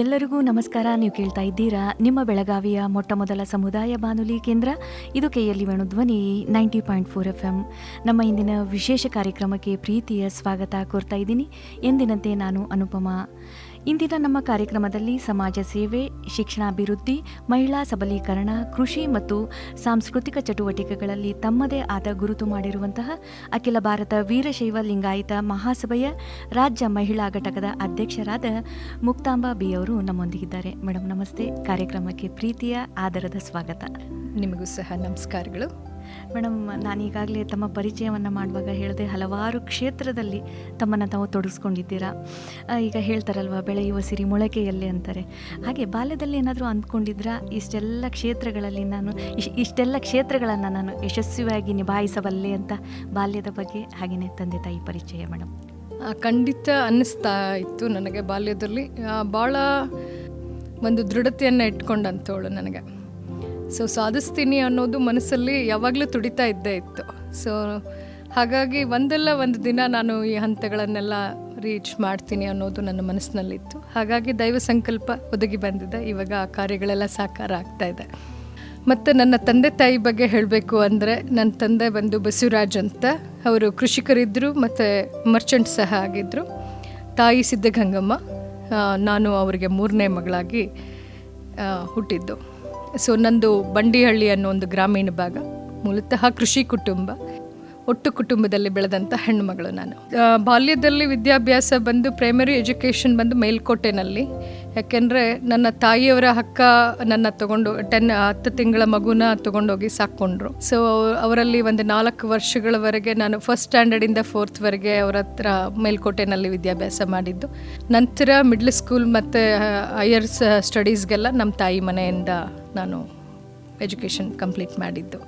ಎಲ್ಲರಿಗೂ ನಮಸ್ಕಾರ. ನೀವು ಕೇಳ್ತಾ ಇದ್ದೀರಾ ನಿಮ್ಮ ಬೆಳಗಾವಿಯ ಮೊಟ್ಟ ಮೊದಲ ಸಮುದಾಯ ಬಾನುಲಿ ಕೇಂದ್ರ. ಇದು Venu Dhwani ninety point four F M ನಮ್ಮ ಇಂದಿನ ವಿಶೇಷ ಕಾರ್ಯಕ್ರಮಕ್ಕೆ ಪ್ರೀತಿಯ ಸ್ವಾಗತ ಕೋರ್ತಾ ಇದ್ದೀನಿ. ಎಂದಿನಂತೆ ನಾನು ಅನುಪಮ. ಇಂದಿನ ನಮ್ಮ ಕಾರ್ಯಕ್ರಮದಲ್ಲಿ ಸಮಾಜ ಸೇವೆ, ಶಿಕ್ಷಣಾಭಿವೃದ್ಧಿ, ಮಹಿಳಾ ಸಬಲೀಕರಣ, ಕೃಷಿ ಮತ್ತು ಸಾಂಸ್ಕೃತಿಕ ಚಟುವಟಿಕೆಗಳಲ್ಲಿ ತಮ್ಮದೇ ಆದ ಗುರುತು ಮಾಡಿರುವಂತಹ ಅಖಿಲ ಭಾರತ ವೀರಶೈವ ಲಿಂಗಾಯತ ಮಹಾಸಭೆಯ ರಾಜ್ಯ ಮಹಿಳಾ ಘಟಕದ ಅಧ್ಯಕ್ಷರಾದ ಮುಕ್ತಾಂಬಾ ಬಿ ಅವರು ನಮ್ಮೊಂದಿಗಿದ್ದಾರೆ. ಮೇಡಮ್ ನಮಸ್ತೆ. ಕಾರ್ಯಕ್ರಮಕ್ಕೆ ಪ್ರೀತಿಯ, ಆದರದ ಸ್ವಾಗತ. ನಿಮಗೂ ಸಹ ನಮಸ್ಕಾರಗಳು. ಮೇಡಮ್ ನಾನೀಗಾಗಲೇ ತಮ್ಮ ಪರಿಚಯವನ್ನು ಮಾಡುವಾಗ ಹೇಳಿದೆ ಹಲವಾರು ಕ್ಷೇತ್ರದಲ್ಲಿ ತಮ್ಮನ್ನು ತಾವು ತೊಡಗಿಸ್ಕೊಂಡಿದ್ದೀರಾ? ಈಗ ಹೇಳ್ತಾರಲ್ವ, ಬೆಳೆಯುವ ಸಿರಿ ಮೊಳಕೆಯಲ್ಲೇ ಅಂತಾರೆ. ಹಾಗೆ ಬಾಲ್ಯದಲ್ಲಿ ಏನಾದರೂ ಅಂದ್ಕೊಂಡಿದ್ರಾ? ಇಷ್ಟೆಲ್ಲ ಕ್ಷೇತ್ರಗಳಲ್ಲಿ ನಾನು ಇಷ್ಟೆಲ್ಲ ಕ್ಷೇತ್ರಗಳನ್ನು ನಾನು ಯಶಸ್ವಿಯಾಗಿ ನಿಭಾಯಿಸಬಲ್ಲೆ ಅಂತ ಬಾಲ್ಯದ ಬಗ್ಗೆ? ಹಾಗೆಯೇ ತಂದೆ ತಾಯಿ ಪರಿಚಯ, ಮೇಡಮ್. ಖಂಡಿತ ಅನ್ನಿಸ್ತಾ ಇತ್ತು ನನಗೆ ಬಾಲ್ಯದಲ್ಲಿ. ಭಾಳ ಒಂದು ದೃಢತೆಯನ್ನು ಇಟ್ಕೊಂಡಂಥವಳು ನನಗೆ. ಸೊ ಸಾಧಿಸ್ತೀನಿ ಅನ್ನೋದು ಮನಸ್ಸಲ್ಲಿ ಯಾವಾಗಲೂ ತುಡಿತಾ ಇದ್ದೇ ಇತ್ತು. ಸೊ ಹಾಗಾಗಿ ಒಂದಲ್ಲ ಒಂದು ದಿನ ನಾನು ಈ ಹಂತಗಳನ್ನೆಲ್ಲ ರೀಚ್ ಮಾಡ್ತೀನಿ ಅನ್ನೋದು ನನ್ನ ಮನಸ್ಸಿನಲ್ಲಿತ್ತು. ಹಾಗಾಗಿ ದೈವ ಸಂಕಲ್ಪ ಒದಗಿ ಬಂದಿದೆ. ಇವಾಗ ಆ ಕಾರ್ಯಗಳೆಲ್ಲ ಸಾಕಾರ ಆಗ್ತಾ ಇದೆ. ಮತ್ತು ನನ್ನ ತಂದೆ ತಾಯಿ ಬಗ್ಗೆ ಹೇಳಬೇಕು ಅಂದರೆ ನನ್ನ ತಂದೆ ಬಂದು ಬಸವರಾಜ್ ಅಂತ. ಅವರು ಕೃಷಿಕರಿದ್ದರು ಮತ್ತು ಮರ್ಚೆಂಟ್ ಸಹ ಆಗಿದ್ದರು ತಾಯಿ ಸಿದ್ಧಗಂಗಮ್ಮ ನಾನು ಅವರಿಗೆ ಮೂರನೇ ಮಗಳಾಗಿ ಹುಟ್ಟಿದ್ದು. ಸೊ ನಂದು ಬಂಡಿಹಳ್ಳಿ ಅನ್ನೋ ಒಂದು ಗ್ರಾಮೀಣ ಭಾಗ, ಮೂಲತಃ ಕೃಷಿ ಕುಟುಂಬ, ಒಟ್ಟು ಕುಟುಂಬದಲ್ಲಿ ಬೆಳೆದಂಥ ಹೆಣ್ಣುಮಗಳು ನಾನು. ಬಾಲ್ಯದಲ್ಲಿ ವಿದ್ಯಾಭ್ಯಾಸ ಬಂದು ಪ್ರೈಮರಿ ಎಜುಕೇಷನ್ ಬಂದು ಮೇಲ್ಕೋಟೆನಲ್ಲಿ ಯಾಕೆಂದರೆ ನನ್ನ ತಾಯಿಯವರ ಹಕ್ಕ ನನ್ನ ತಗೊಂಡು ಟೆನ್, ಹತ್ತು ತಿಂಗಳ ಮಗುನ ತಗೊಂಡೋಗಿ ಸಾಕ್ಕೊಂಡ್ರು. ಸೊ ಅವರಲ್ಲಿ ಒಂದು ನಾಲ್ಕು ವರ್ಷಗಳವರೆಗೆ ನಾನು ಫಸ್ಟ್ ಸ್ಟ್ಯಾಂಡರ್ಡಿಂದ ಫೋರ್ತ್ವರೆಗೆ ಅವರ ಹತ್ರ ಮೇಲ್ಕೋಟೆನಲ್ಲಿ ವಿದ್ಯಾಭ್ಯಾಸ ಮಾಡಿದ್ದು. ನಂತರ ಮಿಡ್ಲ್ ಸ್ಕೂಲ್ ಮತ್ತು ಹೈಯರ್ ಸ್ಟಡೀಸ್ಗೆಲ್ಲ ನಮ್ಮ ತಾಯಿ ಮನೆಯಿಂದ ನಾನು ಎಜುಕೇಷನ್ ಕಂಪ್ಲೀಟ್ ಮಾಡಿದ್ದು.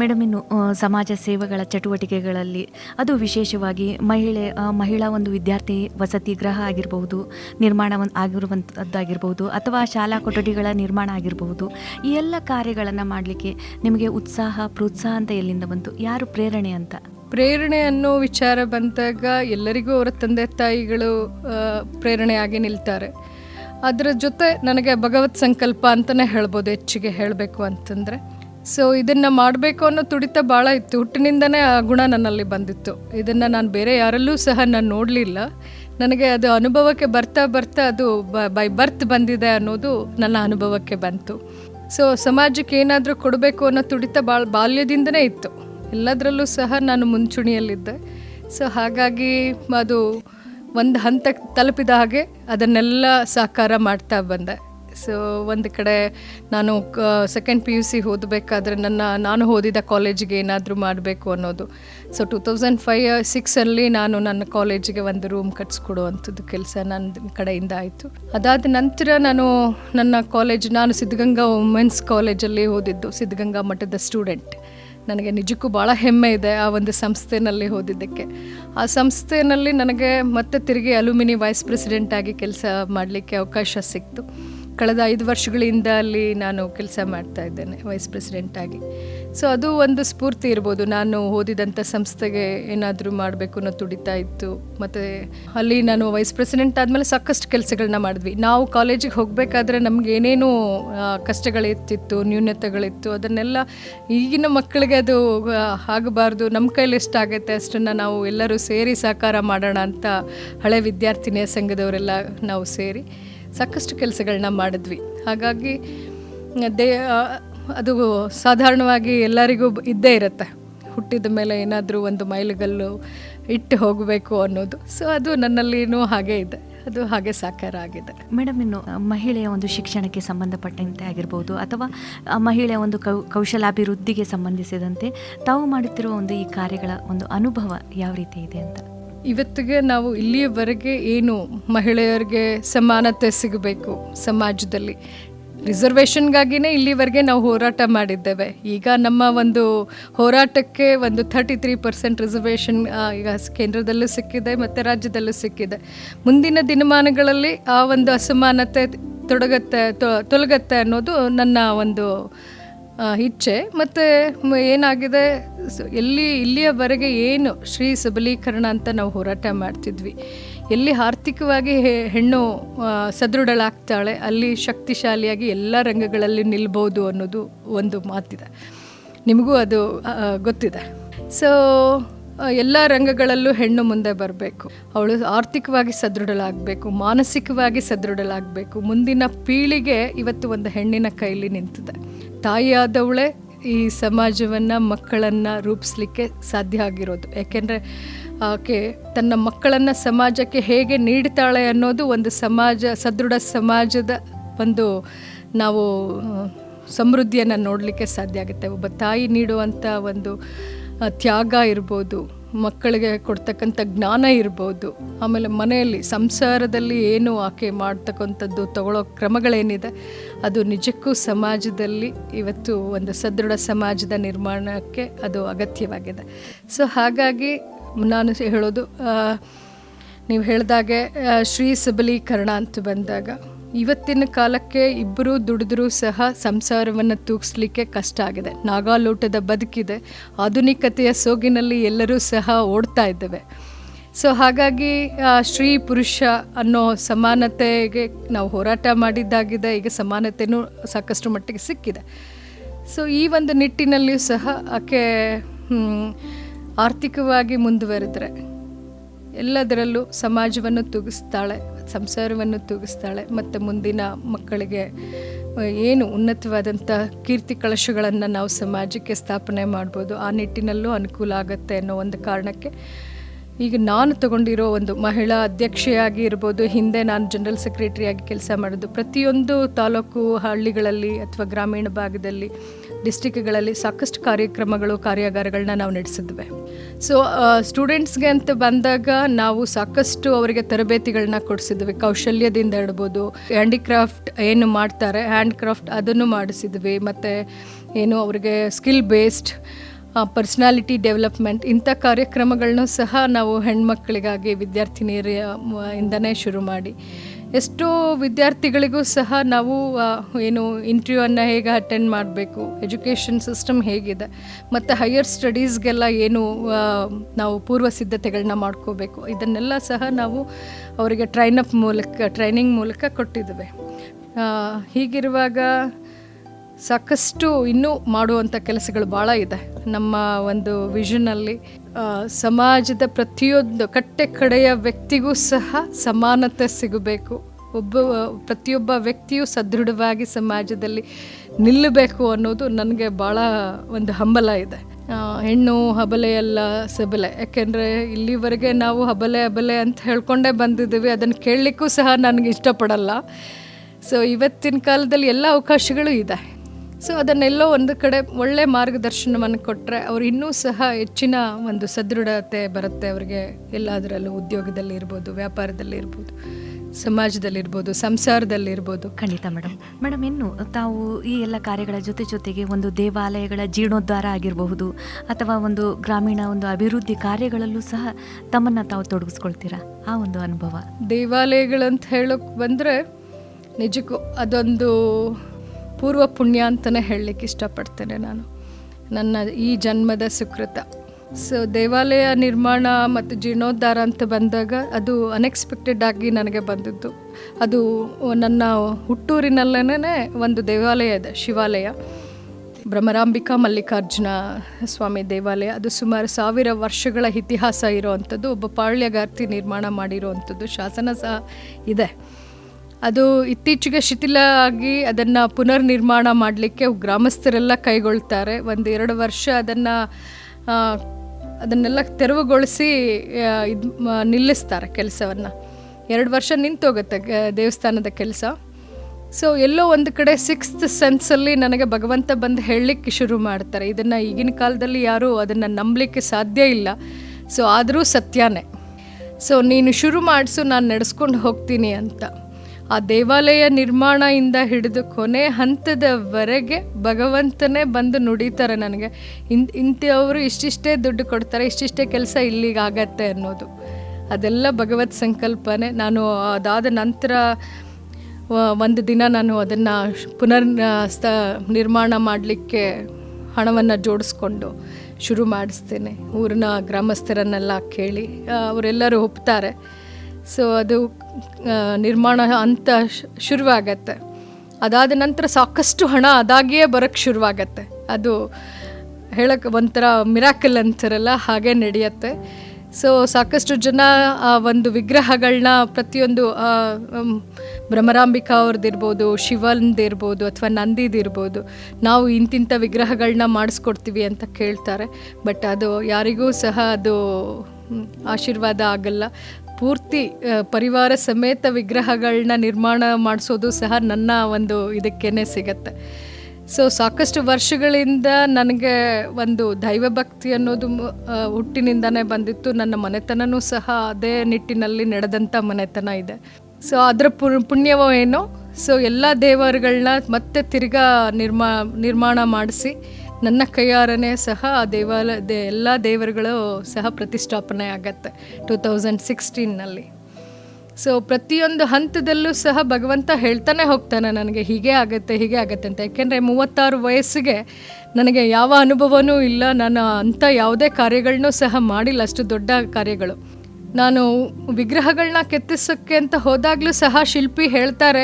ಮೇಡಮ್, ಇನ್ನು ಸಮಾಜ ಸೇವೆಗಳ ಚಟುವಟಿಕೆಗಳಲ್ಲಿ ಅದು ವಿಶೇಷವಾಗಿ ಮಹಿಳೆ ಮಹಿಳಾ ಒಂದು ವಿದ್ಯಾರ್ಥಿ ವಸತಿ ಗೃಹ ಆಗಿರಬಹುದು, ನಿರ್ಮಾಣ ಆಗಿರುವಂಥದ್ದಾಗಿರ್ಬೋದು ಅಥವಾ ಶಾಲಾ ಕೊಠಡಿಗಳ ನಿರ್ಮಾಣ ಆಗಿರಬಹುದು, ಈ ಎಲ್ಲ ಕಾರ್ಯಗಳನ್ನು ಮಾಡಲಿಕ್ಕೆ ನಿಮಗೆ ಉತ್ಸಾಹ, ಪ್ರೋತ್ಸಾಹ ಅಂತ ಎಲ್ಲಿಂದ ಬಂತು? ಯಾರು ಪ್ರೇರಣೆ ಅಂತ? ಪ್ರೇರಣೆ ಅನ್ನೋ ವಿಚಾರ ಬಂದಾಗ ಎಲ್ಲರಿಗೂ ಅವರ ತಂದೆ ತಾಯಿಗಳು ಪ್ರೇರಣೆಯಾಗಿ ನಿಲ್ತಾರೆ. ಅದರ ಜೊತೆ ನನಗೆ ಭಗವತ್ ಸಂಕಲ್ಪ ಅಂತಲೇ ಹೇಳ್ಬೋದು, ಹೆಚ್ಚಿಗೆ ಹೇಳಬೇಕು ಅಂತಂದರೆ. ಸೊ ಇದನ್ನು ಮಾಡಬೇಕು ಅನ್ನೋ ತುಡಿತ ಭಾಳ ಇತ್ತು. ಹುಟ್ಟಿನಿಂದನೇ ಆ ಗುಣ ನನ್ನಲ್ಲಿ ಬಂದಿತ್ತು. ಇದನ್ನು ನಾನು ಬೇರೆ ಯಾರಲ್ಲೂ ಸಹ ನಾನು ನೋಡಲಿಲ್ಲ. ನನಗೆ ಅದು ಅನುಭವಕ್ಕೆ ಬರ್ತಾ ಬರ್ತಾ ಅದು ಬೈ ಬರ್ತ್ ಬಂದಿದೆ ಅನ್ನೋದು ನನ್ನ ಅನುಭವಕ್ಕೆ ಬಂತು. ಸೊ ಸಮಾಜಕ್ಕೆ ಏನಾದರೂ ಕೊಡಬೇಕು ಅನ್ನೋ ತುಡಿತ ಭಾಳ ಬಾಲ್ಯದಿಂದನೇ ಇತ್ತು. ಎಲ್ಲದರಲ್ಲೂ ಸಹ ನಾನು ಮುಂಚೂಣಿಯಲ್ಲಿದ್ದೆ. ಸೊ ಹಾಗಾಗಿ ಅದು ಒಂದು ಹಂತಕ್ಕೆ ತಲುಪಿದ ಹಾಗೆ ಅದನ್ನೆಲ್ಲ ಸಾಕಾರ ಮಾಡ್ತಾ ಬಂದೆ. ಸೊ ಒಂದು ಕಡೆ ನಾನು ಸೆಕೆಂಡ್ ಪಿ ಯು ಸಿ ಓದಬೇಕಾದ್ರೆ ನನ್ನ, ನಾನು ಓದಿದ ಕಾಲೇಜಿಗೆ ಏನಾದರೂ ಮಾಡಬೇಕು ಅನ್ನೋದು. ಸೊ ಟು ತೌಸಂಡ್ ಫೈವ್ ಸಿಕ್ಸಲ್ಲಿ ನಾನು ನನ್ನ ಕಾಲೇಜಿಗೆ ಒಂದು ರೂಮ್ ಕಟ್ಸ್ಕೊಡುವಂಥದ್ದು ಕೆಲಸ ನನ್ನ ಕಡೆಯಿಂದ ಆಯಿತು. ಅದಾದ ನಂತರ ನಾನು ನನ್ನ ಕಾಲೇಜ್ ನಾನು ಸಿದ್ಧಗಂಗಾ ವುಮೆನ್ಸ್ ಕಾಲೇಜಲ್ಲಿ ಓದಿದ್ದು, ಸಿದ್ಧಗಂಗಾ ಮಠದ ಸ್ಟೂಡೆಂಟ್ ನನಗೆ ನಿಜಕ್ಕೂ ಭಾಳ ಹೆಮ್ಮೆ ಇದೆ ಆ ಒಂದು ಸಂಸ್ಥೆನಲ್ಲಿ ಓದಿದ್ದಕ್ಕೆ. ಆ ಸಂಸ್ಥೆನಲ್ಲಿ ನನಗೆ ಮತ್ತೆ ತಿರುಗಿ ಅಲುಮಿನಿ ವೈಸ್ ಪ್ರೆಸಿಡೆಂಟಾಗಿ ಕೆಲಸ ಮಾಡಲಿಕ್ಕೆ ಅವಕಾಶ ಸಿಕ್ತು. ಕಳೆದ ಐದು ವರ್ಷಗಳಿಂದ ಅಲ್ಲಿ ನಾನು ಕೆಲಸ ಮಾಡ್ತಾ ಇದ್ದೇನೆ ವೈಸ್ ಪ್ರೆಸಿಡೆಂಟ್ ಆಗಿ. ಸೊ ಅದು ಒಂದು ಸ್ಫೂರ್ತಿ ಇರ್ಬೋದು. ನಾನು ಓದಿದಂಥ ಸಂಸ್ಥೆಗೆ ಏನಾದರೂ ಮಾಡಬೇಕು ಅನ್ನೋ ತುಡಿತಾ ಇತ್ತು. ಮತ್ತು ಅಲ್ಲಿ ನಾನು ವೈಸ್ ಪ್ರೆಸಿಡೆಂಟ್ ಆದಮೇಲೆ ಸಾಕಷ್ಟು ಕೆಲಸಗಳನ್ನ ಮಾಡಿದ್ವಿ. ನಾವು ಕಾಲೇಜಿಗೆ ಹೋಗಬೇಕಾದ್ರೆ ನಮ್ಗೆ ಏನೇನು ಕಷ್ಟಗಳಿರ್ತಿತ್ತು, ನ್ಯೂನತೆಗಳಿತ್ತು. ಅದನ್ನೆಲ್ಲ ಈಗಿನ ಮಕ್ಕಳಿಗೆ ಅದು ಆಗಬಾರ್ದು. ನಮ್ಮ ಕೈಲಿ ಎಷ್ಟಾಗುತ್ತೆ ಅಷ್ಟನ್ನು ನಾವು ಎಲ್ಲರೂ ಸೇರಿ ಸಹಕಾರ ಮಾಡೋಣ ಅಂತ ಹಳೆ ವಿದ್ಯಾರ್ಥಿನಿಯ ಸಂಘದವರೆಲ್ಲ ನಾವು ಸೇರಿ. ಸಾಕಷ್ಟು ಕೆಲಸಗಳನ್ನ ಮಾಡಿದ್ವಿ. ಹಾಗಾಗಿ ದೇ ಅದು ಸಾಧಾರಣವಾಗಿ ಎಲ್ಲರಿಗೂ ಇದ್ದೇ ಇರುತ್ತೆ. ಹುಟ್ಟಿದ ಮೇಲೆ ಏನಾದರೂ ಒಂದು ಮೈಲುಗಲ್ಲು ಇಟ್ಟು ಹೋಗಬೇಕು ಅನ್ನೋದು. ಸೊ ಅದು ನನ್ನಲ್ಲಿನೂ ಹಾಗೇ ಇದೆ. ಅದು ಹಾಗೆ ಸಾಕಾರ ಆಗಿದೆ. ಮೇಡಮ್ ಇನ್ನು ಮಹಿಳೆಯ ಒಂದು ಶಿಕ್ಷಣಕ್ಕೆ ಸಂಬಂಧಪಟ್ಟಂತೆ ಆಗಿರ್ಬೋದು ಅಥವಾ ಮಹಿಳೆಯ ಒಂದು ಕೌ, ಕೌಶಲಾಭಿವೃದ್ಧಿಗೆ ಸಂಬಂಧಿಸಿದಂತೆ ತಾವು ಮಾಡುತ್ತಿರುವ ಒಂದು ಈ ಕಾರ್ಯಗಳ ಒಂದು ಅನುಭವ ಯಾವ ರೀತಿ ಇದೆ ಅಂತ? ಇವತ್ತಿಗೆ ನಾವು ಇಲ್ಲಿಯವರೆಗೆ ಏನು ಮಹಿಳೆಯರಿಗೆ ಸಮಾನತೆ ಸಿಗಬೇಕು ಸಮಾಜದಲ್ಲಿ? ರಿಸರ್ವೇಷನ್ಗಾಗಿನೇ ಇಲ್ಲಿವರೆಗೆ ನಾವು ಹೋರಾಟ ಮಾಡಿದ್ದೇವೆ. ಈಗ ನಮ್ಮ ಒಂದು ಹೋರಾಟಕ್ಕೆ ಒಂದು ಥರ್ಟಿ ತ್ರೀ ಪರ್ಸೆಂಟ್ ರಿಸರ್ವೇಷನ್ ಈಗ ಕೇಂದ್ರದಲ್ಲೂ ಸಿಕ್ಕಿದೆ, ಮತ್ತು ರಾಜ್ಯದಲ್ಲೂ ಸಿಕ್ಕಿದೆ. ಮುಂದಿನ ದಿನಮಾನಗಳಲ್ಲಿ ಆ ಒಂದು ಅಸಮಾನತೆ ತೊಡಗತ್ತೆ ತೊಲಗತ್ತೆ ಅನ್ನೋದು ನನ್ನ ಒಂದು ಇಚ್ಛೆ. ಮತ್ತು ಏನಾಗಿದೆ? ಸ- ಎಲ್ಲಿ, ಇಲ್ಲಿಯವರೆಗೆ ಏನು ಶ್ರೀ ಸಬಲೀಕರಣ ಅಂತ ನಾವು ಹೋರಾಟ ಮಾಡ್ತಿದ್ವಿ. ಎಲ್ಲಿ ಆರ್ಥಿಕವಾಗಿ ಹೆಣ್ಣು ಸದೃಢಳಾಗ್ತಾಳೆ, ಅಲ್ಲಿ ಶಕ್ತಿಶಾಲಿಯಾಗಿ ಎಲ್ಲ ರಂಗಗಳಲ್ಲಿ ನಿಲ್ಬೋದು ಅನ್ನೋದು ಒಂದು ಮಾತಿದೆ. ನಿಮಗೂ ಅದು ಗೊತ್ತಿದೆ. ಸೊ ಎಲ್ಲ ರಂಗಗಳಲ್ಲೂ ಹೆಣ್ಣು ಮುಂದೆ ಬರಬೇಕು. ಅವಳು ಆರ್ಥಿಕವಾಗಿ ಸದೃಢಳಾಗಬೇಕು, ಮಾನಸಿಕವಾಗಿ ಸದೃಢಳಾಗಬೇಕು. ಮುಂದಿನ ಪೀಳಿಗೆ ಇವತ್ತು ಒಂದು ಹೆಣ್ಣಿನ ಕೈಲಿ ನಿಂತಿದೆ. ತಾಯಿಯಾದವಳೇ ಈ ಸಮಾಜವನ್ನು ಮಕ್ಕಳನ್ನು ರೂಪಿಸ್ಲಿಕ್ಕೆ ಸಾಧ್ಯ ಆಗಿರೋದು. ಯಾಕೆಂದರೆ ಆಕೆ ತನ್ನ ಮಕ್ಕಳನ್ನು ಸಮಾಜಕ್ಕೆ ಹೇಗೆ ನೀಡ್ತಾಳೆ ಅನ್ನೋದು ಒಂದು ಸಮಾಜ, ಸದೃಢ ಸಮಾಜದ ಒಂದು ನಾವು ಸಮೃದ್ಧಿಯನ್ನು ನೋಡಲಿಕ್ಕೆ ಸಾಧ್ಯ ಆಗುತ್ತೆ. ಒಬ್ಬ ತಾಯಿ ನೀಡುವಂಥ ಒಂದು ತ್ಯಾಗ ಇರ್ಬೋದು, ಮಕ್ಕಳಿಗೆ ಕೊಡ್ತಕ್ಕಂಥ ಜ್ಞಾನ ಇರ್ಬೋದು, ಆಮೇಲೆ ಮನೆಯಲ್ಲಿ, ಸಂಸಾರದಲ್ಲಿ ಏನು ಆಕೆ ಮಾಡ್ತಕ್ಕಂಥದ್ದು, ತಗೊಳ್ಳೋ ಕ್ರಮಗಳೇನಿದೆ ಅದು ನಿಜಕ್ಕೂ ಸಮಾಜದಲ್ಲಿ ಇವತ್ತು ಒಂದು ಸದೃಢ ಸಮಾಜದ ನಿರ್ಮಾಣಕ್ಕೆ ಅದು ಅಗತ್ಯವಾಗಿದೆ. ಸೊ ಹಾಗಾಗಿ ನಾನು ಹೇಳೋದು ನೀವು ಹೇಳಿದಾಗೆ ಶ್ರೀ ಸಬಲೀಕರಣ ಅಂತ ಬಂದಾಗ, ಇವತ್ತಿನ ಕಾಲಕ್ಕೆ ಇಬ್ಬರೂ ದುಡಿದ್ರೂ ಸಹ ಸಂಸಾರವನ್ನು ತೂಗಿಸ್ಲಿಕ್ಕೆ ಕಷ್ಟ ಆಗಿದೆ. ನಾಗಾಲೋಟದ ಬದುಕಿದೆ. ಆಧುನಿಕತೆಯ ಸೋಗಿನಲ್ಲಿ ಎಲ್ಲರೂ ಸಹ ಓಡ್ತಾ ಇದ್ದೇವೆ. ಸೊ ಹಾಗಾಗಿ ಸ್ತ್ರೀ, ಪುರುಷ ಅನ್ನೋ ಸಮಾನತೆಗೆ ನಾವು ಹೋರಾಟ ಮಾಡಿದ್ದಾಗಿದೆ. ಈಗ ಸಮಾನತೆಯೂ ಸಾಕಷ್ಟು ಮಟ್ಟಿಗೆ ಸಿಕ್ಕಿದೆ. ಸೊ ಈ ಒಂದು ನಿಟ್ಟಿನಲ್ಲಿಯೂ ಸಹ ಆಕೆ ಆರ್ಥಿಕವಾಗಿ ಮುಂದುವರೆದ್ರೆ ಎಲ್ಲದರಲ್ಲೂ ಸಮಾಜವನ್ನು ತೂಗಿಸ್ತಾಳೆ, ಸಂಸಾರವನ್ನು ತೂಗಿಸ್ತಾಳೆ, ಮತ್ತು ಮುಂದಿನ ಮಕ್ಕಳಿಗೆ ಏನು ಉನ್ನತವಾದಂಥ ಕೀರ್ತಿ ಕಳಶಗಳನ್ನು ನಾವು ಸಮಾಜಕ್ಕೆ ಸ್ಥಾಪನೆ ಮಾಡ್ಬೋದು. ಆ ನಿಟ್ಟಿನಲ್ಲೂ ಅನುಕೂಲ ಆಗುತ್ತೆ ಅನ್ನೋ ಒಂದು ಕಾರಣಕ್ಕೆ ಈಗ ನಾನು ತಗೊಂಡಿರೋ ಒಂದು ಮಹಿಳಾ ಅಧ್ಯಕ್ಷೆಯಾಗಿ ಇರ್ಬೋದು, ಹಿಂದೆ ನಾನು ಜನರಲ್ ಸೆಕ್ರೆಟರಿಯಾಗಿ ಕೆಲಸ ಮಾಡೋದು, ಪ್ರತಿಯೊಂದು ತಾಲೂಕು ಹಳ್ಳಿಗಳಲ್ಲಿ ಅಥವಾ ಗ್ರಾಮೀಣ ಭಾಗದಲ್ಲಿ ಡಿಸ್ಟಿಕ್ಗಳಲ್ಲಿ ಸಾಕಷ್ಟು ಕಾರ್ಯಕ್ರಮಗಳು, ಕಾರ್ಯಾಗಾರಗಳನ್ನ ನಾವು ನಡೆಸಿದ್ವಿ. ಸೊ ಸ್ಟೂಡೆಂಟ್ಸ್ಗೆ ಅಂತ ಬಂದಾಗ ನಾವು ಸಾಕಷ್ಟು ಅವರಿಗೆ ತರಬೇತಿಗಳನ್ನ ಕೊಡಿಸಿದ್ವಿ. ಕೌಶಲ್ಯದಿಂದ ಇಡ್ಬೋದು ಹ್ಯಾಂಡಿಕ್ರಾಫ್ಟ್ ಏನು ಮಾಡ್ತಾರೆ ಹ್ಯಾಂಡ್ ಕ್ರಾಫ್ಟ್ ಅದನ್ನು ಮಾಡಿಸಿದ್ವಿ. ಮತ್ತು ಏನು ಅವರಿಗೆ ಸ್ಕಿಲ್ ಬೇಸ್ಡ್ ಪರ್ಸ್ನಾಲಿಟಿ ಡೆವಲಪ್ಮೆಂಟ್ ಇಂಥ ಕಾರ್ಯಕ್ರಮಗಳನ್ನೂ ಸಹ ನಾವು ಹೆಣ್ಮಕ್ಕಳಿಗಾಗಿ ವಿದ್ಯಾರ್ಥಿನಿಯರ ಇಂದನೇ ಶುರು ಮಾಡಿ. ಎಷ್ಟೋ ವಿದ್ಯಾರ್ಥಿಗಳಿಗೂ ಸಹ ನಾವು ಏನು ಇಂಟರ್ವ್ಯೂವನ್ನು ಹೇಗೆ ಅಟೆಂಡ್ ಮಾಡಬೇಕು ಎಜುಕೇಷನ್ ಸಿಸ್ಟಮ್ ಹೇಗಿದೆ, ಮತ್ತು ಹೈಯರ್ ಸ್ಟಡೀಸ್ಗೆಲ್ಲ ಏನು ನಾವು ಪೂರ್ವ ಸಿದ್ಧತೆಗಳನ್ನ ಮಾಡ್ಕೋಬೇಕು, ಇದನ್ನೆಲ್ಲ ಸಹ ನಾವು ಅವರಿಗೆ ಟ್ರೈನಪ್ ಮೂಲಕ ಟ್ರೈನಿಂಗ್ ಮೂಲಕ ಕೊಟ್ಟಿದ್ದೇವೆ. ಹೀಗಿರುವಾಗ ಸಾಕಷ್ಟು ಇನ್ನೂ ಮಾಡುವಂಥ ಕೆಲಸಗಳು ಭಾಳ ಇದೆ. ನಮ್ಮ ಒಂದು ವಿಷನಲ್ಲಿ ಸಮಾಜದ ಪ್ರತಿಯೊಂದು ಕಟ್ಟೆ ಕಡೆಯ ವ್ಯಕ್ತಿಗೂ ಸಹ ಸಮಾನತೆ ಸಿಗಬೇಕು. ಒಬ್ಬ, ಪ್ರತಿಯೊಬ್ಬ ವ್ಯಕ್ತಿಯು ಸದೃಢವಾಗಿ ಸಮಾಜದಲ್ಲಿ ನಿಲ್ಲಬೇಕು ಅನ್ನೋದು ನನಗೆ ಭಾಳ ಒಂದು ಹಂಬಲ ಇದೆ. ಹೆಣ್ಣು ಹಬಲೆ ಎಲ್ಲ ಸಬಲೆ. ಯಾಕೆಂದರೆ ಇಲ್ಲಿವರೆಗೆ ನಾವು ಹಬಲೆ ಹಬಲೆ ಅಂತ ಹೇಳ್ಕೊಂಡೇ ಬಂದಿದ್ದೀವಿ. ಅದನ್ನು ಕೇಳಲಿಕ್ಕೂ ಸಹ ನನಗೆ ಇಷ್ಟಪಡಲ್ಲ. ಸೊ ಇವತ್ತಿನ ಕಾಲದಲ್ಲಿ ಎಲ್ಲ ಅವಕಾಶಗಳು ಇದೆ. ಸೊ ಅದನ್ನೆಲ್ಲೋ ಒಂದು ಕಡೆ ಒಳ್ಳೆ ಮಾರ್ಗದರ್ಶನವನ್ನು ಕೊಟ್ಟರೆ ಅವ್ರು ಇನ್ನೂ ಸಹ ಹೆಚ್ಚಿನ ಒಂದು ಸದೃಢತೆ ಬರುತ್ತೆ ಅವರಿಗೆ. ಎಲ್ಲದರಲ್ಲೂ ಉದ್ಯೋಗದಲ್ಲಿ ಇರ್ಬೋದು ವ್ಯಾಪಾರದಲ್ಲಿ ಇರ್ಬೋದು ಸಮಾಜದಲ್ಲಿರ್ಬೋದು ಸಂಸಾರದಲ್ಲಿರ್ಬೋದು ಖಂಡಿತ ಮೇಡಮ್. ಮೇಡಮ್ ಇನ್ನು ತಾವು ಈ ಎಲ್ಲ ಕಾರ್ಯಗಳ ಜೊತೆ ಜೊತೆಗೆ ಒಂದು ದೇವಾಲಯಗಳ ಜೀರ್ಣೋದ್ಧಾರ ಆಗಿರಬಹುದು ಅಥವಾ ಒಂದು ಗ್ರಾಮೀಣ ಒಂದು ಅಭಿವೃದ್ಧಿ ಕಾರ್ಯಗಳಲ್ಲೂ ಸಹ ತಮ್ಮನ್ನು ತಾವು ತೊಡಗಿಸ್ಕೊಳ್ತೀರಾ? ಆ ಒಂದು ಅನುಭವ. ದೇವಾಲಯಗಳಂತ ಹೇಳೋಕ್ಕೆ ಬಂದರೆ ನಿಜಕ್ಕೂ ಅದೊಂದು ಪೂರ್ವ ಪುಣ್ಯ ಅಂತಲೇ ಹೇಳಲಿಕ್ಕೆ ಇಷ್ಟಪಡ್ತೇನೆ ನಾನು. ನನ್ನ ಈ ಜನ್ಮದ ಸುಕೃತ. ಸೊ ದೇವಾಲಯ ನಿರ್ಮಾಣ ಮತ್ತು ಜೀರ್ಣೋದ್ಧಾರ ಅಂತ ಬಂದಾಗ ಅದು ಅನ್ಎಕ್ಸ್ಪೆಕ್ಟೆಡ್ ಆಗಿ ನನಗೆ ಬಂದದ್ದು. ಅದು ನನ್ನ ಹುಟ್ಟೂರಿನಲ್ಲೇ ಒಂದು ದೇವಾಲಯ ಇದೆ, ಶಿವಾಲಯ. ಭ್ರಮರಾಂಬಿಕಾ ಮಲ್ಲಿಕಾರ್ಜುನ ಸ್ವಾಮಿ ದೇವಾಲಯ. ಅದು ಸುಮಾರು ಸಾವಿರ ವರ್ಷಗಳ ಇತಿಹಾಸ ಇರೋವಂಥದ್ದು. ಒಬ್ಬ ಪಾಳ್ಯಗಾರ್ತಿ ನಿರ್ಮಾಣ ಮಾಡಿರೋವಂಥದ್ದು. ಶಾಸನ ಸಹ ಇದೆ. ಅದು ಇತ್ತೀಚೆಗೆ ಶಿಥಿಲ ಆಗಿ ಅದನ್ನು ಪುನರ್ನಿರ್ಮಾಣ ಮಾಡಲಿಕ್ಕೆ ಗ್ರಾಮಸ್ಥರೆಲ್ಲ ಕೈಗೊಳ್ತಾರೆ. ಒಂದು ಎರಡು ವರ್ಷ ಅದನ್ನು ಅದನ್ನೆಲ್ಲ ತೆರವುಗೊಳಿಸಿ ಇದು ನಿಲ್ಲಿಸ್ತಾರೆ ಕೆಲಸವನ್ನು. ಎರಡು ವರ್ಷ ನಿಂತೋಗುತ್ತೆ ದೇವಸ್ಥಾನದ ಕೆಲಸ. ಸೊ ಎಲ್ಲೋ ಒಂದು ಕಡೆ ಸಿಕ್ಸ್ತ್ ಸೆನ್ಸಲ್ಲಿ ನನಗೆ ಭಗವಂತ ಬಂದು ಹೇಳಲಿಕ್ಕೆ ಶುರು ಮಾಡ್ತಾರೆ. ಇದನ್ನು ಈಗಿನ ಕಾಲದಲ್ಲಿ ಯಾರೂ ಅದನ್ನು ನಂಬಲಿಕ್ಕೆ ಸಾಧ್ಯ ಇಲ್ಲ. ಸೊ ಆದರೂ ಸತ್ಯನೇ. ಸೊ ನೀನು ಶುರು ಮಾಡಿಸು, ನಾನು ನಡೆಸ್ಕೊಂಡು ಹೋಗ್ತೀನಿ ಅಂತ. ಆ ದೇವಾಲಯ ನಿರ್ಮಾಣದಿಂದ ಹಿಡಿದು ಕೊನೆ ಹಂತದವರೆಗೆ ಭಗವಂತನೇ ಬಂದು ನುಡಿತಾರೆ ನನಗೆ. ಇನ್ ಇಂಥವರು ಇಷ್ಟಿಷ್ಟೇ ದುಡ್ಡು ಕೊಡ್ತಾರೆ, ಇಷ್ಟಿಷ್ಟೇ ಕೆಲಸ ಇಲ್ಲಿಗೆ ಆಗತ್ತೆ ಅನ್ನೋದು. ಅದೆಲ್ಲ ಭಗವತ್ ಸಂಕಲ್ಪನೆ. ನಾನು ಅದಾದ ನಂತರ ಒಂದು ದಿನ ನಾನು ಅದನ್ನು ಪುನರ್ ಸ್ಥ, ನಿರ್ಮಾಣ ಮಾಡಲಿಕ್ಕೆ ಹಣವನ್ನು ಜೋಡಿಸ್ಕೊಂಡು ಶುರು ಮಾಡಿಸ್ತೇನೆ. ಊರಿನ ಗ್ರಾಮಸ್ಥರನ್ನೆಲ್ಲ ಕೇಳಿ ಅವರೆಲ್ಲರೂ ಒಪ್ತಾರೆ. ಸೊ ಅದು ನಿರ್ಮಾಣ ಅಂತ ಶುರುವಾಗತ್ತೆ. ಅದಾದ ನಂತರ ಸಾಕಷ್ಟು ಹಣ ಅದಾಗಿಯೇ ಬರೋಕ್ಕೆ ಶುರುವಾಗತ್ತೆ. ಅದು ಹೇಳಕ್ಕೆ ಒಂಥರ ಮಿರಾಕಲ್ ಅಂತಾರಲ್ಲ, ಹಾಗೆ ನಡೆಯುತ್ತೆ. ಸೊ ಸಾಕಷ್ಟು ಜನ ಆ ಒಂದು ವಿಗ್ರಹಗಳನ್ನ ಪ್ರತಿಯೊಂದು ಭ್ರಮರಾಂಬಿಕಾ ಅವ್ರದ್ದಿರ್ಬೋದು ಶಿವಂದಿರ್ಬೋದು ಅಥವಾ ನಂದಿದಿರ್ಬೋದು, ನಾವು ಇಂತಿಂಥ ವಿಗ್ರಹಗಳನ್ನ ಮಾಡಿಸ್ಕೊಡ್ತೀವಿ ಅಂತ ಕೇಳ್ತಾರೆ. ಬಟ್ ಅದು ಯಾರಿಗೂ ಸಹ ಅದು ಆಶೀರ್ವಾದ ಆಗಲ್ಲ. ಪೂರ್ತಿ ಪರಿವಾರ ಸಮೇತ ವಿಗ್ರಹಗಳನ್ನ ನಿರ್ಮಾಣ ಮಾಡಿಸೋದು ಸಹ ನನ್ನ ಒಂದು ಇದಕ್ಕೇನೆ ಸಿಗತ್ತೆ. ಸೊ ಸಾಕಷ್ಟು ವರ್ಷಗಳಿಂದ ನನಗೆ ಒಂದು ದೈವ ಭಕ್ತಿ ಅನ್ನೋದು ಹುಟ್ಟಿನಿಂದನೇ ಬಂದಿತ್ತು. ನನ್ನ ಮನೆತನನೂ ಸಹ ಅದೇ ನಿಟ್ಟಿನಲ್ಲಿ ನಡೆದಂಥ ಮನೆತನ ಇದೆ. ಸೊ ಅದರ ಪುಣ್ಯವೋ ಏನೋ ಸೊ ಎಲ್ಲ ದೇವರುಗಳನ್ನ ಮತ್ತೆ ತಿರ್ಗಾ ನಿರ್ಮಾ, ನಿರ್ಮಾಣ ಮಾಡಿಸಿ ನನ್ನ ಕೈಯಾರನೇ ಸಹ ದೇವಾಲಯ ದೇ, ಎಲ್ಲ ದೇವರುಗಳು ಸಹ ಪ್ರತಿಷ್ಠಾಪನೆ ಆಗತ್ತೆ ಟೂ ತೌಸಂಡ್ ಸಿಕ್ಸ್ಟೀನ್ನಲ್ಲಿ ಸೊ ಪ್ರತಿಯೊಂದು ಹಂತದಲ್ಲೂ ಸಹ ಭಗವಂತ ಹೇಳ್ತಾನೆ ಹೋಗ್ತಾನೆ ನನಗೆ, ಹೀಗೆ ಆಗುತ್ತೆ ಹೀಗೆ ಆಗುತ್ತೆ ಅಂತ. ಯಾಕೆಂದರೆ ಮೂವತ್ತಾರು ವಯಸ್ಸಿಗೆ ನನಗೆ ಯಾವ ಅನುಭವವೂ ಇಲ್ಲ, ನಾನು ಅಂಥ ಯಾವುದೇ ಕಾರ್ಯಗಳನ್ನೂ ಸಹ ಮಾಡಿಲ್ಲ, ಅಷ್ಟು ದೊಡ್ಡ ಕಾರ್ಯಗಳು. ನಾನು ವಿಗ್ರಹಗಳನ್ನ ಕೆತ್ತಿಸೋಕ್ಕೆ ಅಂತ ಹೋದಾಗಲೂ ಸಹ ಶಿಲ್ಪಿ ಹೇಳ್ತಾರೆ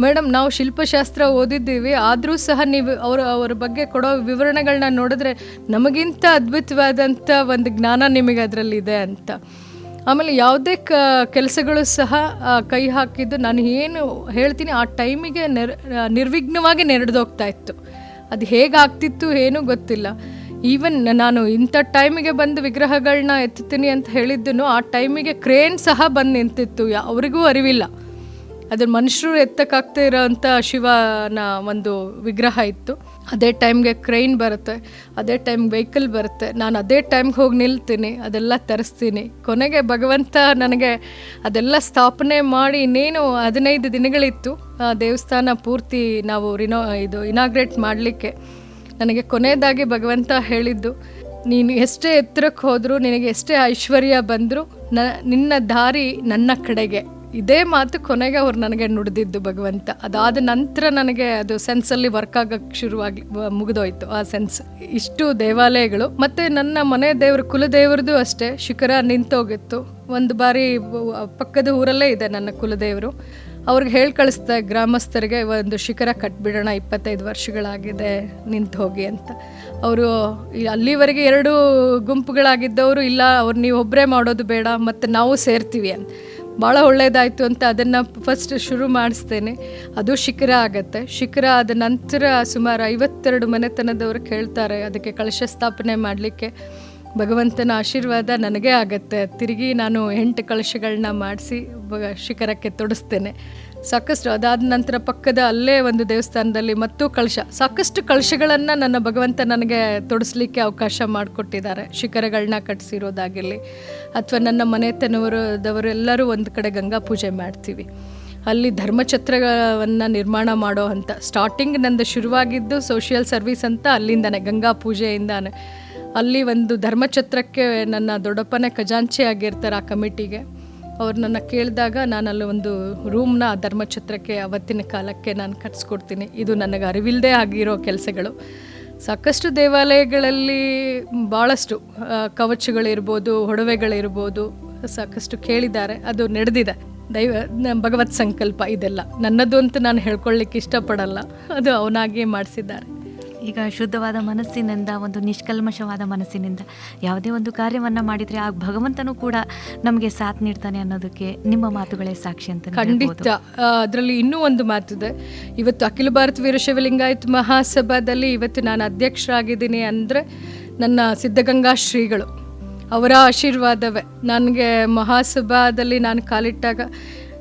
ಮೇಡಮ್, ನಾವು ಶಿಲ್ಪಶಾಸ್ತ್ರ ಓದಿದ್ದೀವಿ. ಆದರೂ ಸಹ ನೀವು ಅವರು, ಅವರ ಬಗ್ಗೆ ಕೊಡೋ ವಿವರಣೆಗಳನ್ನ ನೋಡಿದ್ರೆ ನಮಗಿಂತ ಅದ್ಭುತವಾದಂಥ ಒಂದು ಜ್ಞಾನ ನಿಮಗೆ ಅದರಲ್ಲಿದೆ ಅಂತ. ಆಮೇಲೆ ಯಾವುದೇ ಕ, ಕೆಲಸಗಳು ಸಹ ಕೈ ಹಾಕಿದ್ದು ನಾನು ಏನು ಹೇಳ್ತೀನಿ, ಆ ಟೈಮಿಗೆ ನೆರ್ ನಿರ್ವಿಘ್ನವಾಗಿ ನೆರೆದೋಗ್ತಾ ಇತ್ತು. ಅದು ಹೇಗೆ ಆಗ್ತಿತ್ತು ಏನೂ ಗೊತ್ತಿಲ್ಲ. ಈವನ್ ನಾನು ಇಂಥ ಟೈಮಿಗೆ ಬಂದು ವಿಗ್ರಹಗಳನ್ನ ಎತ್ತುತ್ತೀನಿ ಅಂತ ಹೇಳಿದ್ದನ್ನು ಆ ಟೈಮಿಗೆ ಕ್ರೇನ್ ಸಹ ಬಂದು ನಿಂತಿತ್ತು. ಯಾ- ಅವ್ರಿಗೂ ಅರಿವಿಲ್ಲ. ಅದ್ರ ಮನುಷ್ಯರು ಎತ್ತಕ್ಕಾಗ್ತಾ ಇರೋಂಥ ಶಿವನ ಒಂದು ವಿಗ್ರಹ ಇತ್ತು. ಅದೇ ಟೈಮ್ಗೆ ಕ್ರೈನ್ ಬರುತ್ತೆ, ಅದೇ ಟೈಮ್ ವೆಹಿಕಲ್ ಬರುತ್ತೆ. ನಾನು ಅದೇ ಟೈಮ್ಗೆ ಹೋಗಿ ನಿಲ್ತೀನಿ, ಅದೆಲ್ಲ ತರಿಸ್ತೀನಿ. ಕೊನೆಗೆ ಭಗವಂತ ನನಗೆ ಅದೆಲ್ಲ ಸ್ಥಾಪನೆ ಮಾಡಿ ಇನ್ನೇನು ಹದಿನೈದು ದಿನಗಳಿತ್ತು. ದೇವಸ್ಥಾನ ಪೂರ್ತಿ ನಾವು ರಿನೋ ಇದು ಇನಾಗ್ರೇಟ್ ಮಾಡಲಿಕ್ಕೆ. ನನಗೆ ಕೊನೆಯದಾಗಿ ಭಗವಂತ ಹೇಳಿದ್ದು, ನೀನು ಎಷ್ಟೇ ಎತ್ತರಕ್ಕೆ ಹೋದರೂ, ನಿನಗೆ ಎಷ್ಟೇ ಐಶ್ವರ್ಯ ಬಂದರೂ ನಿನ್ನ ದಾರಿ ನನ್ನ ಕಡೆಗೆ. ಇದೇ ಮಾತು ಕೊನೆಗೆ ಅವ್ರು ನನಗೆ ನುಡಿದಿದ್ದು ಭಗವಂತ. ಅದಾದ ನಂತರ ನನಗೆ ಅದು ಸೆನ್ಸಲ್ಲಿ ವರ್ಕ್ ಆಗೋಕ್ಕೆ ಶುರುವಾಗಿ ಮುಗಿದೋಯ್ತು. ಆ ಸೆನ್ಸ್ ಇಷ್ಟು ದೇವಾಲಯಗಳು, ಮತ್ತು ನನ್ನ ಮನೆ ದೇವ್ರ, ಕುಲದೇವ್ರದ್ದು ಅಷ್ಟೇ. ಶಿಖರ ನಿಂತೋಗಿತ್ತು. ಒಂದು ಬಾರಿ ಪಕ್ಕದ ಊರಲ್ಲೇ ಇದೆ ನನ್ನ ಕುಲದೇವರು. ಅವ್ರಿಗೆ ಹೇಳಿ ಕಳಿಸ್ದೆ, ಗ್ರಾಮಸ್ಥರಿಗೆ ಒಂದು ಶಿಖರ ಕಟ್ಬಿಡೋಣ, ಇಪ್ಪತ್ತೈದು ವರ್ಷಗಳಾಗಿದೆ ನಿಂತು ಹೋಗಿ ಅಂತ. ಅವರು ಅಲ್ಲಿವರೆಗೆ ಎರಡು ಗುಂಪುಗಳಾಗಿದ್ದವರು, ಇಲ್ಲ, ಅವ್ರು ನೀವು ಒಬ್ಬರೇ ಮಾಡೋದು ಬೇಡ, ಮತ್ತು ನಾವು ಸೇರ್ತೀವಿ ಅಂತ. ಭಾಳ ಒಳ್ಳೆಯದಾಯಿತು ಅಂತ ಅದನ್ನು ಫಸ್ಟ್ ಶುರು ಮಾಡಿಸ್ತೇನೆ. ಅದು ಶಿಖರ ಆಗುತ್ತೆ. ಶಿಖರ ಆದ ನಂತರ ಸುಮಾರು ಐವತ್ತೆರಡು ಮನೆತನದವರು ಕೇಳ್ತಾರೆ, ಅದಕ್ಕೆ ಕಳಶ ಸ್ಥಾಪನೆ ಮಾಡಲಿಕ್ಕೆ. ಭಗವಂತನ ಆಶೀರ್ವಾದ ನನಗೆ ಆಗತ್ತೆ. ತಿರುಗಿ ನಾನು ಎಂಟು ಕಳಶಗಳನ್ನ ಮಾಡಿಸಿ ಶಿಖರಕ್ಕೆ ತೊಡಸ್ತೇನೆ. ಸಾಕಷ್ಟು ಅದಾದ ನಂತರ ಪಕ್ಕದ ಅಲ್ಲೇ ಒಂದು ದೇವಸ್ಥಾನದಲ್ಲಿ ಮತ್ತು ಕಳಶ. ಸಾಕಷ್ಟು ಕಳಶಗಳನ್ನು ನನ್ನ ಭಗವಂತ ನನಗೆ ತೊಡಸ್ಲಿಕ್ಕೆ ಅವಕಾಶ ಮಾಡಿಕೊಟ್ಟಿದ್ದಾರೆ. ಶಿಖರಗಳನ್ನ ಕಟ್ಟಿಸಿರೋದಾಗಿರಲಿ ಅಥವಾ ನನ್ನ ಮನೆತನವರದವರೆಲ್ಲರೂ ಒಂದು ಕಡೆ ಗಂಗಾ ಪೂಜೆ ಮಾಡ್ತೀವಿ. ಅಲ್ಲಿ ಧರ್ಮಛತ್ರವನ್ನು ನಿರ್ಮಾಣ ಮಾಡೋ ಅಂತ ಸ್ಟಾರ್ಟಿಂಗ್ ನಂದು ಶುರುವಾಗಿದ್ದು ಸೋಷಿಯಲ್ ಸರ್ವಿಸ್ ಅಂತ ಅಲ್ಲಿಂದಾನೆ, ಗಂಗಾ ಪೂಜೆಯಿಂದಾನೆ. ಅಲ್ಲಿ ಒಂದು ಧರ್ಮಛತ್ರಕ್ಕೆ ನನ್ನ ದೊಡ್ಡಪ್ಪನೇ ಖಜಾಂಚಿ ಆಗಿರ್ತಾರೆ ಆ ಕಮಿಟಿಗೆ. ಅವ್ರು ನನ್ನ ಕೇಳಿದಾಗ ನಾನು ಅಲ್ಲಿ ಒಂದು ರೂಮ್ನ ಧರ್ಮಛತ್ರಕ್ಕೆ ಅವತ್ತಿನ ಕಾಲಕ್ಕೆ ನಾನು ಕಟ್ಸ್ಕೊಡ್ತೀನಿ. ಇದು ನನಗೆ ಅರಿವಿಲ್ಲದೆ ಆಗಿರೋ ಕೆಲಸಗಳು. ಸಾಕಷ್ಟು ದೇವಾಲಯಗಳಲ್ಲಿ ಭಾಳಷ್ಟು ಕವಚಗಳಿರ್ಬೋದು ಒಡವೆಗಳಿರ್ಬೋದು ಸಾಕಷ್ಟು ಕೇಳಿದ್ದಾರೆ. ಅದು ನಡೆದಿದೆ. ದೈವ ಭಗವತ್ ಸಂಕಲ್ಪ ಇದೆಲ್ಲ. ನನ್ನದು ಅಂತ ನಾನು ಹೇಳ್ಕೊಳ್ಳಿಕ್ಕೆ ಇಷ್ಟಪಡಲ್ಲ. ಅದು ಅವನಾಗಿಯೇ ಮಾಡಿಸಿದ್ದಾರೆ. ಈಗ ಶುದ್ಧವಾದ ಮನಸ್ಸಿನಿಂದ, ಒಂದು ನಿಷ್ಕಲ್ಮಶವಾದ ಮನಸ್ಸಿನಿಂದ ಯಾವುದೇ ಒಂದು ಕಾರ್ಯವನ್ನು ಮಾಡಿದರೆ ಆ ಭಗವಂತನೂ ಕೂಡ ನಮಗೆ ಸಾಥ್ ನೀಡ್ತಾನೆ ಅನ್ನೋದಕ್ಕೆ ನಿಮ್ಮ ಮಾತುಗಳೇ ಸಾಕ್ಷಿ ಅಂತ ಖಂಡಿತ. ಅದರಲ್ಲಿ ಇನ್ನೂ ಒಂದು ಮಾತಿದೆ. ಇವತ್ತು ಅಖಿಲ ಭಾರತ ವೀರ ಲಿಂಗಾಯತ್ ಮಹಾಸಭಾದಲ್ಲಿ ಇವತ್ತು ನಾನು ಅಧ್ಯಕ್ಷರಾಗಿದ್ದೀನಿ ಅಂದರೆ ನನ್ನ ಸಿದ್ಧಗಂಗಾ ಶ್ರೀಗಳು. ಅವರ ಆಶೀರ್ವಾದವೇ. ನನಗೆ ಮಹಾಸಭಾದಲ್ಲಿ ನಾನು ಕಾಲಿಟ್ಟಾಗ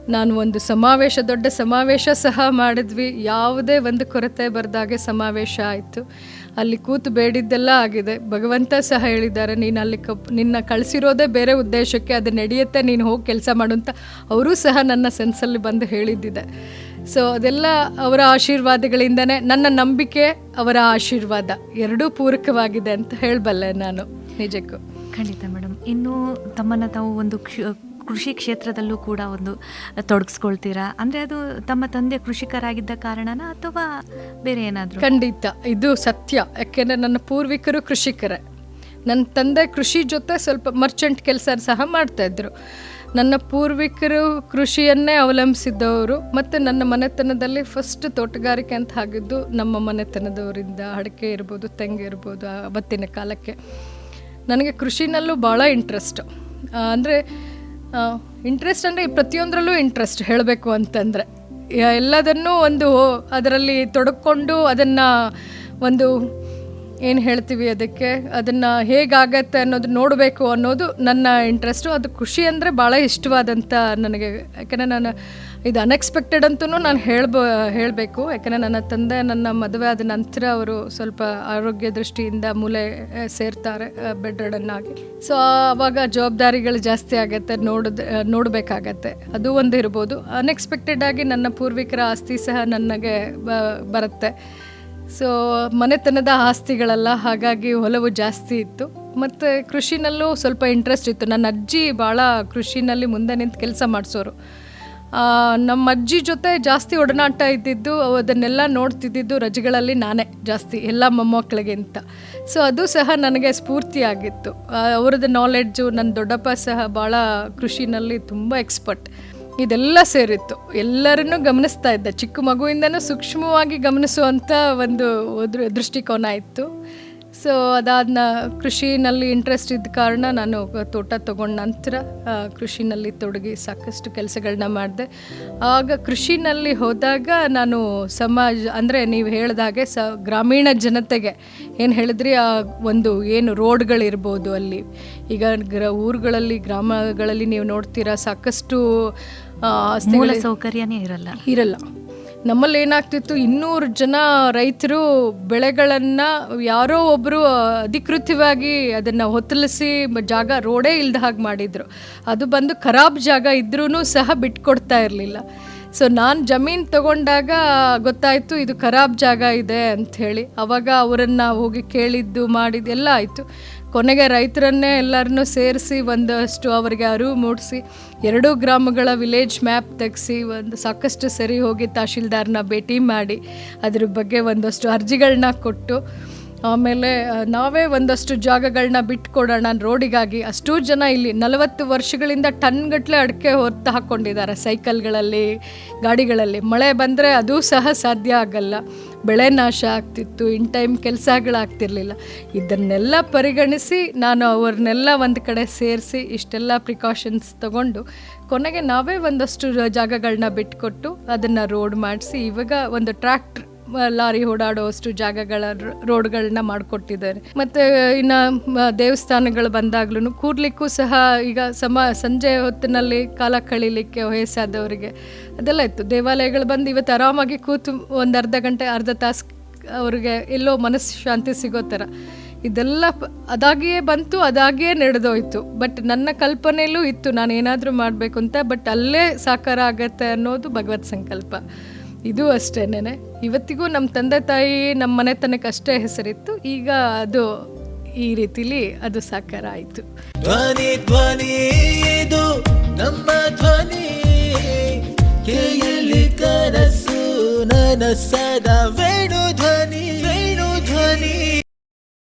ನಾನು ಒಂದು ಸಮಾವೇಶ, ದೊಡ್ಡ ಸಮಾವೇಶ ಸಹ ಮಾಡಿದ್ವಿ. ಯಾವುದೇ ಒಂದು ಕೊರತೆ ಬರೆದಾಗೆ ಸಮಾವೇಶ ಆಯಿತು. ಅಲ್ಲಿ ಕೂತು ಬೇಡಿದ್ದೆಲ್ಲ ಆಗಿದೆ. ಭಗವಂತ ಸಹ ಹೇಳಿದ್ದಾರೆ, ನೀನು ಅಲ್ಲಿ ಕಪ್, ನಿನ್ನ ಕಳಿಸಿರೋದೇ ಬೇರೆ ಉದ್ದೇಶಕ್ಕೆ ಅದು ನಡೆಯುತ್ತೆ, ನೀನು ಹೋಗಿ ಕೆಲಸ ಮಾಡು ಅಂತ ಅವರೂ ಸಹ ನನ್ನ ಸೆನ್ಸಲ್ಲಿ ಬಂದು ಹೇಳಿದ್ದಿದೆ. ಸೊ, ಅದೆಲ್ಲ ಅವರ ಆಶೀರ್ವಾದಗಳಿಂದನೇ, ನನ್ನ ನಂಬಿಕೆ ಅವರ ಆಶೀರ್ವಾದ. ಎರಡೂ ಪೂರಕವಾಗಿದೆ ಅಂತ ಹೇಳಬಲ್ಲೆ ನಾನು ನಿಜಕ್ಕೂ. ಖಂಡಿತ ಮೇಡಮ್. ಇನ್ನೂ ತಮ್ಮನ್ನು ತಾವು ಒಂದು ಕ್ಷ- ಕೃಷಿ ಕ್ಷೇತ್ರದಲ್ಲೂ ಕೂಡ ಒಂದು ತೊಡಗಿಸ್ಕೊಳ್ತೀರಾ? ಅಂದರೆ ಅದು ತಮ್ಮ ತಂದೆ ಕೃಷಿಕರಾಗಿದ್ದ ಕಾರಣನ ಅಥವಾ ಬೇರೆ ಏನಾದರೂ? ಖಂಡಿತ. ಇದು ಸತ್ಯ. ಯಾಕೆಂದರೆ ನನ್ನ ಪೂರ್ವಿಕರು ಕೃಷಿಕರೇ. ನನ್ನ ತಂದೆ ಕೃಷಿ ಜೊತೆ ಸ್ವಲ್ಪ ಮರ್ಚೆಂಟ್ ಕೆಲಸ ಸಹ ಮಾಡ್ತಾಯಿದ್ರು ನನ್ನ ಪೂರ್ವಿಕರು ಕೃಷಿಯನ್ನೇ ಅವಲಂಬಿಸಿದ್ದವರು ಮತ್ತು ನನ್ನ ಮನೆತನದಲ್ಲಿ ಫಸ್ಟ್ ತೋಟಗಾರಿಕೆ ಅಂತ ಆಗಿದ್ದು ನಮ್ಮ ಮನೆತನದವರಿಂದ ಅಡಿಕೆ ಇರ್ಬೋದು, ತೆಂಗು ಇರ್ಬೋದು ಅವತ್ತಿನ ಕಾಲಕ್ಕೆ. ನನಗೆ ಕೃಷಿನಲ್ಲೂ ಭಾಳ ಇಂಟ್ರೆಸ್ಟು ಅಂದರೆ ಇಂಟ್ರೆಸ್ಟ್ ಅಂದರೆ ಪ್ರತಿಯೊಂದರಲ್ಲೂ ಇಂಟ್ರೆಸ್ಟ್ ಹೇಳಬೇಕು ಅಂತಂದರೆ. ಎಲ್ಲದನ್ನೂ ಒಂದು ಅದರಲ್ಲಿ ತೊಡಕೊಂಡು ಅದನ್ನು ಒಂದು ಏನು ಹೇಳ್ತೀವಿ ಅದಕ್ಕೆ? ಅದನ್ನು ಹೇಗಾಗತ್ತೆ ಅನ್ನೋದು ನೋಡಬೇಕು ಅನ್ನೋದು ನನ್ನ ಇಂಟ್ರೆಸ್ಟು ಅದು ಖುಷಿ ಅಂದರೆ ಭಾಳ ಇಷ್ಟವಾದಂಥ ನನಗೆ. ಯಾಕೆಂದರೆ ನಾನು ಇದು ಅನ್ಎಕ್ಸ್ಪೆಕ್ಟೆಡ್ ಅಂತೂ ನಾನು ಹೇಳ್ಬ, ಹೇಳಬೇಕು. ಯಾಕಂದರೆ ನನ್ನ ತಂದೆ ನನ್ನ ಮದುವೆ ಆದ ನಂತರ ಅವರು ಸ್ವಲ್ಪ ಆರೋಗ್ಯ ದೃಷ್ಟಿಯಿಂದ ಮೂಲೆ ಸೇರ್ತಾರೆ ಬೆಡ್ ಆಗಿ ಸೊ ಆವಾಗ ಜವಾಬ್ದಾರಿಗಳು ಜಾಸ್ತಿ ಆಗುತ್ತೆ, ನೋಡೋದು ನೋಡಬೇಕಾಗತ್ತೆ. ಅದು ಒಂದು ಇರ್ಬೋದು. ಅನ್ಎಕ್ಸ್ಪೆಕ್ಟೆಡ್ ಆಗಿ ನನ್ನ ಪೂರ್ವಿಕರ ಆಸ್ತಿ ಸಹ ನನಗೆ ಬರುತ್ತೆ. ಸೊ ಮನೆತನದ ಆಸ್ತಿಗಳೆಲ್ಲ, ಹಾಗಾಗಿ ಒಲವು ಜಾಸ್ತಿ ಇತ್ತು. ಮತ್ತು ಕೃಷಿನಲ್ಲೂ ಸ್ವಲ್ಪ ಇಂಟ್ರೆಸ್ಟ್ ಇತ್ತು. ನನ್ನ ಅಜ್ಜಿ ಭಾಳ ಕೃಷಿನಲ್ಲಿ ಮುಂದೆ ನಿಂತು ಕೆಲಸ ಮಾಡಿಸೋರು. ನಮ್ಮ ಅಜ್ಜಿ ಜೊತೆ ಜಾಸ್ತಿ ಒಡನಾಟ ಇದ್ದಿದ್ದು, ಅದನ್ನೆಲ್ಲ ನೋಡ್ತಿದ್ದಿದ್ದು ರಜೆಗಳಲ್ಲಿ ನಾನೇ ಜಾಸ್ತಿ, ಎಲ್ಲ ಮೊಮ್ಮಕ್ಕಳಿಗಿಂತ ಸೊ ಅದು ಸಹ ನನಗೆ ಸ್ಫೂರ್ತಿಯಾಗಿತ್ತು. ಅವ್ರದ್ದು ನಾಲೆಡ್ಜು ನನ್ನ ದೊಡ್ಡಪ್ಪ ಸಹ ಭಾಳ ಕೃಷಿನಲ್ಲಿ ತುಂಬ ಎಕ್ಸ್ಪರ್ಟ್ ಇದೆಲ್ಲ ಸೇರಿತ್ತು. ಎಲ್ಲರನ್ನೂ ಗಮನಿಸ್ತಾ ಇದ್ದೆ. ಚಿಕ್ಕ ಮಗುವಿಂದನೂ ಸೂಕ್ಷ್ಮವಾಗಿ ಗಮನಿಸುವಂಥ ಒಂದು ದೃಷ್ಟಿಕೋನ ಇತ್ತು. ಸೊ ಅದಾದ ಕೃಷಿನಲ್ಲಿ ಇಂಟ್ರೆಸ್ಟ್ ಇದ್ದ ಕಾರಣ ನಾನು ತೋಟ ತಗೊಂಡ ನಂತರ ಕೃಷಿನಲ್ಲಿ ತೊಡಗಿ ಸಾಕಷ್ಟು ಕೆಲಸಗಳನ್ನ ಮಾಡಿದೆ. ಆಗ ಕೃಷಿನಲ್ಲಿ ಹೋದಾಗ ನಾನು ಸಮಾಜ ಅಂದರೆ ನೀವು ಹೇಳಿದಾಗೆ ಸ ಗ್ರಾಮೀಣ ಜನತೆಗೆ ಏನು ಹೇಳಿದ್ರಿ ಆ ಒಂದು ಏನು ರೋಡ್ಗಳಿರ್ಬೋದು ಅಲ್ಲಿ. ಈಗ ಗ್ರ ಊರುಗಳಲ್ಲಿ ಗ್ರಾಮಗಳಲ್ಲಿ ನೀವು ನೋಡ್ತೀರಾ ಸಾಕಷ್ಟು ಮೂಲ ಸೌಕರ್ಯನೇ ಇರಲ್ಲ. ಇರಲ್ಲ. ನಮ್ಮಲ್ಲಿ ಏನಾಗ್ತಿತ್ತು, ಇನ್ನೂರು ಜನ ರೈತರು ಬೆಳೆಗಳನ್ನು ಯಾರೋ ಒಬ್ಬರು ಅಧಿಕೃತವಾಗಿ ಅದನ್ನು ಹೊತ್ತಲಿಸಿ ಜಾಗ ರೋಡೇ ಇಲ್ದ ಹಾಗೆ ಮಾಡಿದರು. ಅದು ಬಂದು ಖರಾಬ್ ಜಾಗ ಇದ್ರೂ ಸಹ ಬಿಟ್ಕೊಡ್ತಾ ಇರಲಿಲ್ಲ. ಸೊ ನಾನು ಜಮೀನು ತಗೊಂಡಾಗ ಗೊತ್ತಾಯಿತು ಇದು ಖರಾಬ್ ಜಾಗ ಇದೆ ಅಂಥೇಳಿ ಅವಾಗ ಅವರನ್ನು ಹೋಗಿ ಕೇಳಿದ್ದು, ಮಾಡಿದ್ದು ಎಲ್ಲ ಆಯಿತು. ಕೊನೆಗೆ ರೈತರನ್ನೇ ಎಲ್ಲರನ್ನೂ ಸೇರಿಸಿ ಒಂದಷ್ಟು ಅವರಿಗೆ ಅರಿವು ಮೂಡಿಸಿ ಎರಡೂ ಗ್ರಾಮಗಳ ವಿಲೇಜ್ ಮ್ಯಾಪ್ ತೆಗೆಸಿ ಒಂದು ಸಾಕಷ್ಟು ಸರಿ ಹೋಗಿ ತಹಶೀಲ್ದಾರ್ನ ಭೇಟಿ ಮಾಡಿ ಅದ್ರ ಬಗ್ಗೆ ಒಂದಷ್ಟು ಅರ್ಜಿಗಳನ್ನ ಕೊಟ್ಟು ಆಮೇಲೆ ನಾವೇ ಒಂದಷ್ಟು ಜಾಗಗಳನ್ನ ಬಿಟ್ಕೊಡೋಣ ರೋಡಿಗಾಗಿ ಅಷ್ಟೂ ಜನ ಇಲ್ಲಿ ನಲವತ್ತು ವರ್ಷಗಳಿಂದ ಟನ್ಗಟ್ಟಲೆ ಅಡಿಕೆ ಹೊತ್ತು ಹಾಕ್ಕೊಂಡಿದ್ದಾರೆ ಸೈಕಲ್ಗಳಲ್ಲಿ, ಗಾಡಿಗಳಲ್ಲಿ. ಮಳೆ ಬಂದರೆ ಅದು ಸಹ ಸಾಧ್ಯ ಆಗಲ್ಲ. ಬೆಳೆ ನಾಶ ಆಗ್ತಿತ್ತು, ಇನ್ ಟೈಮ್ ಕೆಲಸಗಳಾಗ್ತಿರ್ಲಿಲ್ಲ. ಇದನ್ನೆಲ್ಲ ಪರಿಗಣಿಸಿ ನಾನು ಅವ್ರನ್ನೆಲ್ಲ ಒಂದು ಕಡೆ ಸೇರಿಸಿ ಇಷ್ಟೆಲ್ಲ ಪ್ರಿಕಾಷನ್ಸ್ ತಗೊಂಡು ಕೊನೆಗೆ ನಾವೇ ಒಂದಷ್ಟು ಜಾಗಗಳನ್ನ ಬಿಟ್ಕೊಟ್ಟು ಅದನ್ನು ರೋಡ್ ಮಾಡಿಸಿ ಇವಾಗ ಒಂದು ಟ್ರ್ಯಾಕ್ಟ್ರ್ ಲಾರಿ ಓಡಾಡುವಷ್ಟು ಜಾಗಗಳ ರೋಡ್ಗಳನ್ನ ಮಾಡಿಕೊಟ್ಟಿದ್ದಾರೆ. ಮತ್ತು, ಇನ್ನು ದೇವಸ್ಥಾನಗಳು ಬಂದಾಗ್ಲೂ ಕೂರ್ಲಿಕ್ಕೂ ಸಹ ಈಗ ಸಮ, ಸಂಜೆ ಹೊತ್ತಿನಲ್ಲಿ ಕಾಲ ಕಳೀಲಿಕ್ಕೆ ವಯಸ್ಸಾದವರಿಗೆ ಅದೆಲ್ಲ ಇತ್ತು. ದೇವಾಲಯಗಳು ಬಂದು ಇವತ್ತು ಆರಾಮಾಗಿ ಕೂತು ಒಂದು ಅರ್ಧ ಗಂಟೆ, ಅರ್ಧ ತಾಸು ಅವ್ರಿಗೆ ಎಲ್ಲೋ ಮನಸ್ಸು ಶಾಂತಿ ಸಿಗೋ ಥರ. ಇದೆಲ್ಲ ಅದಾಗಿಯೇ ಬಂತು, ಅದಾಗಿಯೇ ನಡೆದೋಯ್ತು. ಬಟ್ ನನ್ನ ಕಲ್ಪನೆಯಲ್ಲೂ ಇತ್ತು ನಾನು ಏನಾದರೂ ಮಾಡಬೇಕು ಅಂತ, ಬಟ್ ಅಲ್ಲೇ ಸಾಕಾರ ಆಗತ್ತೆ ಅನ್ನೋದು ಭಗವತ್ ಸಂಕಲ್ಪ. ಇದು ಅಷ್ಟೇನೆ ಇವತ್ತಿಗೂ ನಮ್ಮ ತಂದೆ ತಾಯಿ ನಮ್ಮ ಮನೆ ತನಕ ಅಷ್ಟೇ ಹೆಸರಿತ್ತು. ಈಗ ಅದು ಈ ರೀತಿಲಿ ಅದು ಸಾಕಾರ ಆಯಿತು. ಧ್ವನಿ ಧ್ವನಿ ಇದು ನಮ್ಮ ಧ್ವನಿ. ಕೇಯಲ್ಲಿ ಕನಸು, ನನಸದ ವೇಣು ಧ್ವನಿ ವೇಣು ಧ್ವನಿ